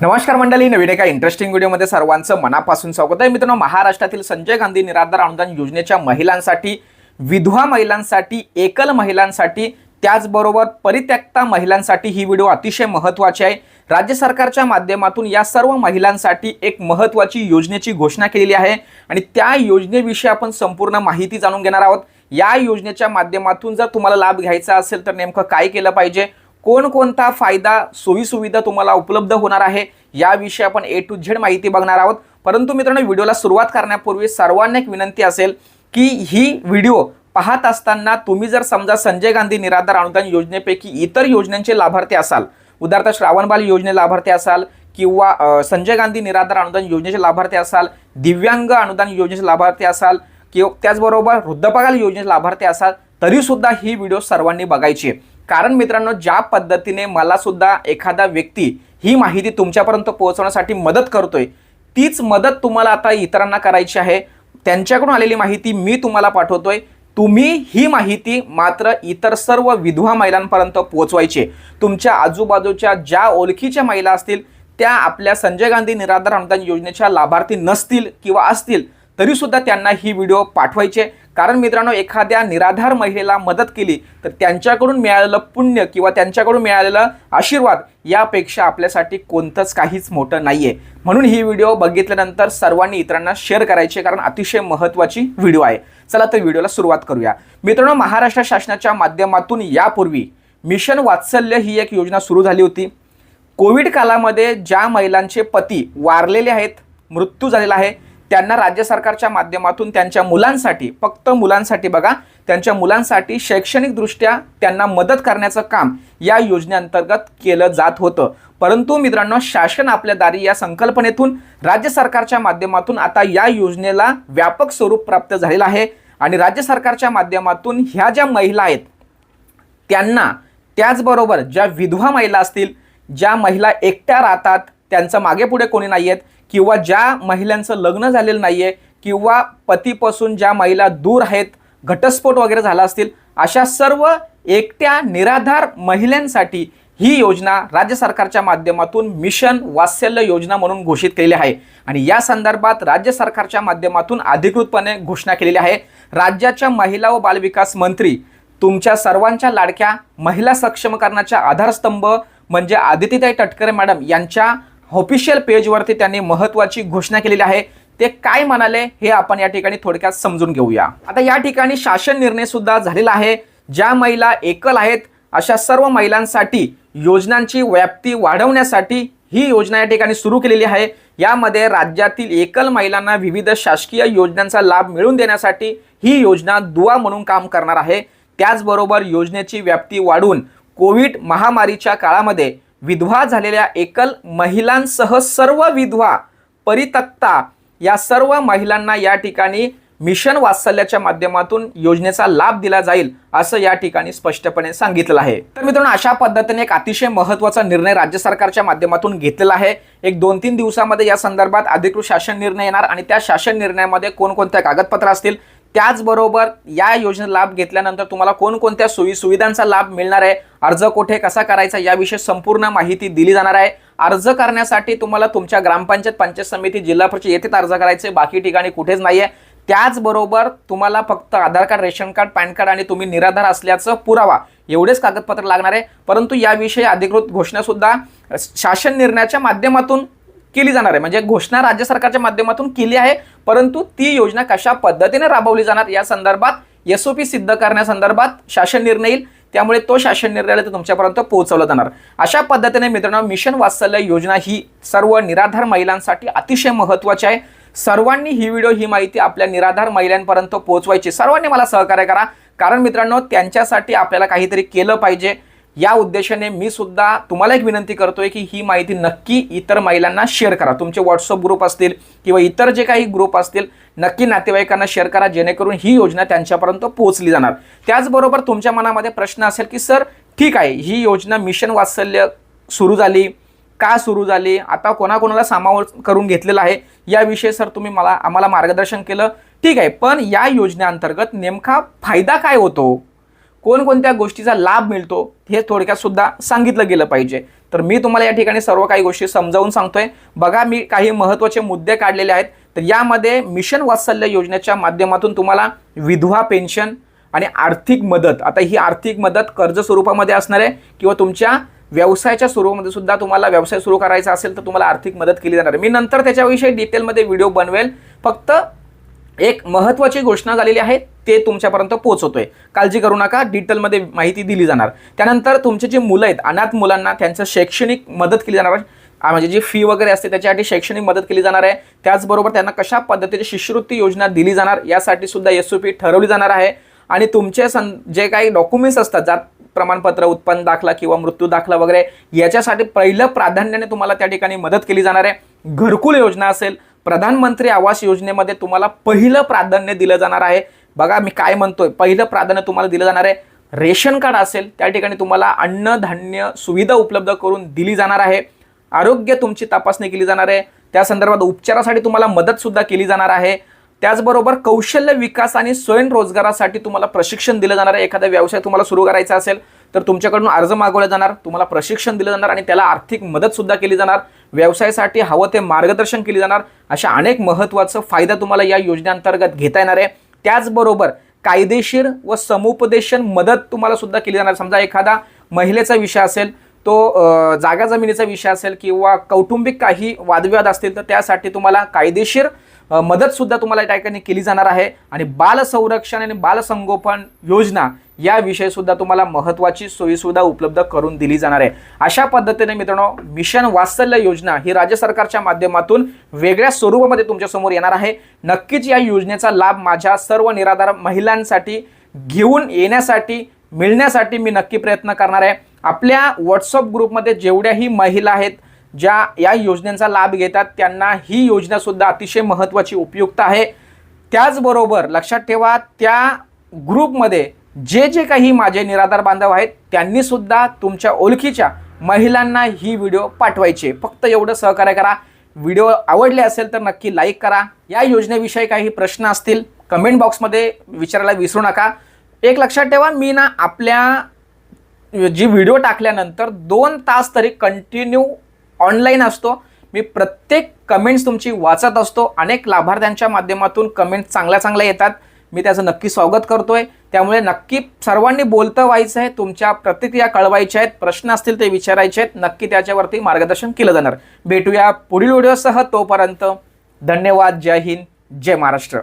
नमस्कार मंडळी नवीन एका इंटरेस्टिंग व्हिडिओमध्ये सर्वांचं मनापासून स्वागत आहे. मित्रांनो महाराष्ट्रातील संजय गांधी निराधार अनुदान योजनेच्या महिलांसाठी विधवा महिलांसाठी एकल महिलांसाठी त्याचबरोबर परित्यक्ता महिलांसाठी ही व्हिडिओ अतिशय महत्त्वाची आहे. राज्य सरकारच्या माध्यमातून या सर्व महिलांसाठी एक महत्त्वाची योजनेची घोषणा केलेली आहे. आणि त्या योजनेविषयी आपण संपूर्ण माहिती जाणून घेणार आहोत. या योजनेच्या माध्यमातून जर तुम्हाला लाभ घ्यायचा असेल तर नेमकं काय केलं पाहिजे? कोणकोणता फायदा सोयीसुविधा तुम्हाला उपलब्ध होणार आहे याविषयी आपण ए टू झेड माहिती बघणार आहोत. परंतु मित्रांनो व्हिडिओला सुरुवात करण्यापूर्वी सर्वांना एक विनंती असेल की ही व्हिडिओ पाहत असताना तुम्ही जर समजा संजय गांधी निराधार अनुदान योजनेपैकी इतर योजनांचे लाभार्थी असाल उदाहरणार्थ श्रावणबाल योजने लाभार्थी असाल किंवा संजय गांधी निराधार अनुदान योजनेचे लाभार्थी असाल दिव्यांग अनुदान योजनेचे लाभार्थी असाल किंवा त्याचबरोबर वृद्धपगाल योजनेचे लाभार्थी असाल तरीसुद्धा ही व्हिडिओ सर्वांनी बघायची आहे. कारण मित्रांनो ज्या पद्धतीने मला सुद्धा एखादा व्यक्ती ही माहिती तुमच्यापर्यंत पोहोचवण्यासाठी मदत करतोय तीच मदत तुम्हाला आता इतरांना करायची आहे. त्यांच्याकडून आलेली माहिती मी तुम्हाला पाठवतोय. तुम्ही ही माहिती मात्र इतर सर्व विधवा महिलांपर्यंत पोहोचवायची तुमच्या आजूबाजूच्या ज्या ओळखीच्या महिला असतील त्या आपल्या संजय गांधी निराधार अनुदान योजनेच्या लाभार्थी नसतील किंवा असतील तरीसुद्धा त्यांना ही व्हिडिओ पाठवायचे. कारण मित्रांनो एखाद्या निराधार महिलेला मदत केली तर त्यांच्याकडून मिळालेलं पुण्य किंवा त्यांच्याकडून मिळालेलं आशीर्वाद यापेक्षा आपल्यासाठी कोणतंच काहीच मोठं नाही आहे म्हणून ही व्हिडिओ बघितल्यानंतर सर्वांनी इतरांना शेअर करायची कारण अतिशय महत्त्वाची व्हिडिओ आहे. चला तर व्हिडिओला सुरुवात करूया. मित्रांनो महाराष्ट्र शासनाच्या माध्यमातून यापूर्वी मिशन वात्सल्य ही एक योजना सुरू झाली होती. कोविड कालामध्ये ज्या महिलांचे पती वारलेले आहेत मृत्यू झालेला आहे त्यांना राज्य सरकारच्या माध्यमातून त्यांच्या मुलांसाठी फक्त मुलांसाठी बघा त्यांच्या मुलांसाठी शैक्षणिकदृष्ट्या त्यांना मदत करण्याचं काम या योजनेअंतर्गत केलं जात होतं. परंतु मित्रांनो शासन आपल्या दारी या संकल्पनेतून राज्य सरकारच्या माध्यमातून आता या योजनेला व्यापक स्वरूप प्राप्त झालेलं आहे आणि राज्य सरकारच्या माध्यमातून ह्या ज्या महिला आहेत त्यांना त्याचबरोबर ज्या विधवा महिला असतील ज्या महिला एकट्या राहतात त्यांचं मागे पुढे कोणी नाही आहेत किंवा ज्या महिलांचं लग्न झालेलं नाही आहे किंवा पतीपासून ज्या महिला दूर आहेत घटस्फोट वगैरे झाला असतील अशा सर्व एकट्या निराधार महिलांसाठी ही योजना राज्य सरकारच्या माध्यमातून मिशन वात्सल्य योजना म्हणून घोषित केलेली आहे. आणि या संदर्भात राज्य सरकारच्या माध्यमातून अधिकृतपणे घोषणा केलेली आहे. राज्याच्या महिला व बालविकास मंत्री तुमच्या सर्वांच्या लाडक्या महिला सक्षमीकरणाच्या आधारस्तंभ म्हणजे आदितीताई तटकरे मॅडम यांच्या ऑफिशियल पेजवरती त्यांनी महत्त्वाची घोषणा केलेली आहे. ते काय म्हणाले हे आपण या ठिकाणी थोडक्यात समजून घेऊया. आता या ठिकाणी शासन निर्णय सुद्धा झालेला आहे. ज्या महिला एकल आहेत अशा सर्व महिलांसाठी योजनांची व्याप्ती वाढवण्यासाठी ही योजना या ठिकाणी सुरू केलेली आहे. यामध्ये राज्यातील एकल महिलांना विविध शासकीय योजनांचा लाभ मिळवून देण्यासाठी ही योजना दुवा म्हणून काम करणार आहे. त्याचबरोबर योजनेची व्याप्ती वाढवून कोविड महामारीच्या काळामध्ये विधवा झालेल्या एकल महिलांसह सर्व विधवा परितक्ता या सर्व महिलांना या ठिकाणी मिशन वात्सल्याच्या माध्यमातून योजनेचा लाभ दिला जाईल असं या ठिकाणी स्पष्टपणे सांगितलं आहे. तर मित्रांनो अशा पद्धतीने एक अतिशय महत्त्वाचा निर्णय राज्य सरकारच्या माध्यमातून घेतलेला आहे. एक दोन तीन दिवसामध्ये या संदर्भात अधिकृत शासन निर्णय येणार आणि त्या शासन निर्णयामध्ये कोणकोणत्या कागदपत्र असतील त्याचबरोबर या योजनेचा लाभ घेतल्यानंतर तुम्हाला कोणकोणत्या सोयी सुविधांचा लाभ मिळणार आहे? अर्ज कुठे कसा करायचा याविषयी संपूर्ण माहिती दिली जाणार आहे. अर्ज करण्यासाठी तुम्हाला तुमच्या ग्रामपंचायत पंचायत समिती जिल्हा परिषद येथेच अर्ज करायचे बाकी ठिकाणी कुठेच नाही आहे त्याचबरोबर तुम्हाला फक्त Aadhaar card ration card PAN card आणि तुम्ही निराधार असल्याचं पुरावा एवढेच कागदपत्र लागणार आहे. परंतु याविषयी अधिकृत घोषणासुद्धा शासन निर्णयाच्या माध्यमातून केली जाणार आहे. म्हणजे घोषणा राज्य सरकारच्या माध्यमातून केली आहे परंतु ती योजना कशा पद्धतीने राबवली जाणार या संदर्भात एसओपी ओ पी सिद्ध करण्यासंदर्भात शासन निर्णय येईल. त्यामुळे तो शासन निर्णय तुमच्यापर्यंत पोहोचवला जाणार. अशा पद्धतीने मित्रांनो मिशन वात्सल्य योजना ही सर्व निराधार महिलांसाठी अतिशय महत्त्वाची आहे. सर्वांनी ही व्हिडिओ ही माहिती आपल्या निराधार महिलांपर्यंत पोहोचवायची. सर्वांनी मला सहकार्य करा. कारण मित्रांनो त्यांच्यासाठी आपल्याला काहीतरी केलं पाहिजे. या उद्देशाने मी सुद्धा तुम्हाला एक विनंती करतोय की ही माहिती नक्की इतर महिलांना शेअर करा. तुमचे व्हॉट्सअप ग्रुप असतील किंवा इतर जे काही ग्रुप असतील नक्की नातेवाईकांना शेअर करा जेणेकरून ही योजना त्यांच्यापर्यंत पोहोचली जाणार. त्याचबरोबर तुमच्या मनामध्ये प्रश्न असेल की सर ठीक आहे ही योजना मिशन वात्सल्य सुरू झाली का सुरू झाली? आता कोणाकोणाला सामावर करून घेतलेलं आहे? याविषयी सर तुम्ही मला आम्हाला मार्गदर्शन केलं. ठीक आहे पण या योजनेअंतर्गत नेमका फायदा काय होतो? कोणकोणत्या गोष्टीचा लाभ मिळतो हे थोडक्यात सुद्धा सांगितलं गेलं पाहिजे. तर मी तुम्हाला या ठिकाणी सर्व काही गोष्टी समजावून सांगतोय. बघा मी काही महत्त्वाचे मुद्दे काढलेले आहेत. तर यामध्ये मिशन वात्सल्य योजनेच्या माध्यमातून तुम्हाला विधवा पेन्शन आणि आर्थिक मदत. आता ही आर्थिक मदत कर्ज स्वरूपामध्ये असणार आहे किंवा तुमच्या व्यवसायाच्या स्वरूपामध्ये सुद्धा तुम्हाला व्यवसाय सुरू करायचा असेल तर तुम्हाला आर्थिक मदत केली जाणार आहे. मी नंतर त्याच्याविषयी डिटेलमध्ये व्हिडिओ बनवेल. फक्त एक महत्त्वाची घोषणा झालेली आहे. ते तुमच्यापर्यंत पोहोचवतोय. काळजी करू नका डिटेलमध्ये माहिती दिली जाणार. त्यानंतर तुमचे जे मुलं आहेत अनाथ मुलांना त्यांचं शैक्षणिक मदत केली जाणार. आहे म्हणजे जी फी वगैरे असते त्याच्यासाठी शैक्षणिक मदत केली जाणार आहे. त्याचबरोबर त्यांना कशा पद्धतीची शिष्यवृत्ती योजना दिली जाणार यासाठी सुद्धा एस ओ पी ठरवली जाणार आहे. आणि तुमचे सं जे काही डॉक्युमेंट्स असतात जात प्रमाणपत्र उत्पन्न दाखला किंवा मृत्यू दाखला वगैरे याच्यासाठी पहिलं प्राधान्याने तुम्हाला त्या ठिकाणी मदत केली जाणार आहे. घरकुल योजना असेल प्रधानमंत्री आवास योजनेमध्ये तुम्हाला पहिलं प्राधान्य दिलं जाणार आहे. बघा मी काय म्हणतोय? पहिलं प्राधान्य तुम्हाला दिलं जाणार आहे. रेशन कार्ड असेल त्या ठिकाणी तुम्हाला अन्नधान्य सुविधा उपलब्ध करून दिली जाणार आहे. आरोग्य तुमची तपासणी केली जाणार आहे. त्या संदर्भात उपचारासाठी तुम्हाला मदत सुद्धा केली जाणार आहे. त्याचबरोबर कौशल्य विकास आणि स्वयंरोजगारासाठी तुम्हाला प्रशिक्षण दिलं जाणार आहे. एखादा व्यवसाय तुम्हाला सुरू करायचा असेल तर तुमच्याकडून अर्ज मागवला जाणार तुम्हाला प्रशिक्षण दिलं जाणार आणि त्याला आर्थिक मदत सुद्धा केली जाणार. व्यवसायासाठी हवं ते मार्गदर्शन केली जाणार. अशा अनेक महत्त्वाचं फायदा तुम्हाला या योजनेअंतर्गत घेता येणार आहे. त्याचबरोबर कायदेशीर व समुपदेशन मदत तुम्हाला सुद्धा केली जाणार. समजा एखादा महिलेचा विषय असेल तो जागा जमिनीचा विषय असेल किंवा कौटुंबिक काही वादविवाद असतील तर त्यासाठी तुम्हाला कायदेशीर मदतसुद्धा मदत सुद्धा तुम्हाला त्या ठिकाणी केली जाणार आहे. आणि बाल संरक्षण आणि बालसंगोपन योजना याविषयी सुद्धा तुम्हाला महत्त्वाची सोयीसुविधा उपलब्ध करून दिली जाणार आहे. अशा पद्धतीने मित्रांनो मिशन वात्सल्य योजना ही राज्य सरकारच्या माध्यमातून वेगळ्या स्वरूपामध्ये तुमच्यासमोर येणार आहे. नक्कीच या योजनेचा लाभ माझ्या सर्व निराधार महिलांसाठी घेऊन येण्यासाठी मिळण्यासाठी मी नक्की प्रयत्न करणार आहे. आपल्या व्हॉट्सअप ग्रुपमध्ये जेवढ्याही महिला आहेत ज्या या योजनेचा लाभ घेतात त्यांना ही योजना सुद्धा अतिशय महत्त्वाची उपयुक्त आहे. त्याचबरोबर लक्षात ठेवा त्या ग्रुपमध्ये जे जे काही माझे निराधार बांधव आहेत त्यांनी सुद्धा तुमच्या ओळखीच्या महिलांना ही व्हिडिओ पाठवायचे. फक्त एवढं सहकार्य करा. व्हिडिओ आवडले असेल तर नक्की लाईक करा. या योजनेविषयी काही प्रश्न असतील कमेंट बॉक्समध्ये विचारायला विसरू नका. एक लक्षात ठेवा मी ना आपल्या जी व्हिडिओ टाकल्यानंतर दोन तास तरी कंटिन्यू ऑनलाईन असतो. मी प्रत्येक कमेंट्स तुमची वाचत असतो. अनेक लाभार्थ्यांच्या माध्यमातून कमेंट्स चांगल्या चांगल्या येतात. मी त्याचं नक्की स्वागत करतोय. त्यामुळे नक्की सर्वांनी बोलतं व्हायचं आहे. तुमच्या प्रतिक्रिया कळवायच्या आहेत. प्रश्न असतील ते विचारायचे आहेत. नक्की त्याच्यावरती मार्गदर्शन केलं जाणार. भेटूया पुढील व्हिडिओसह तोपर्यंत धन्यवाद. जय हिंद. जय महाराष्ट्र.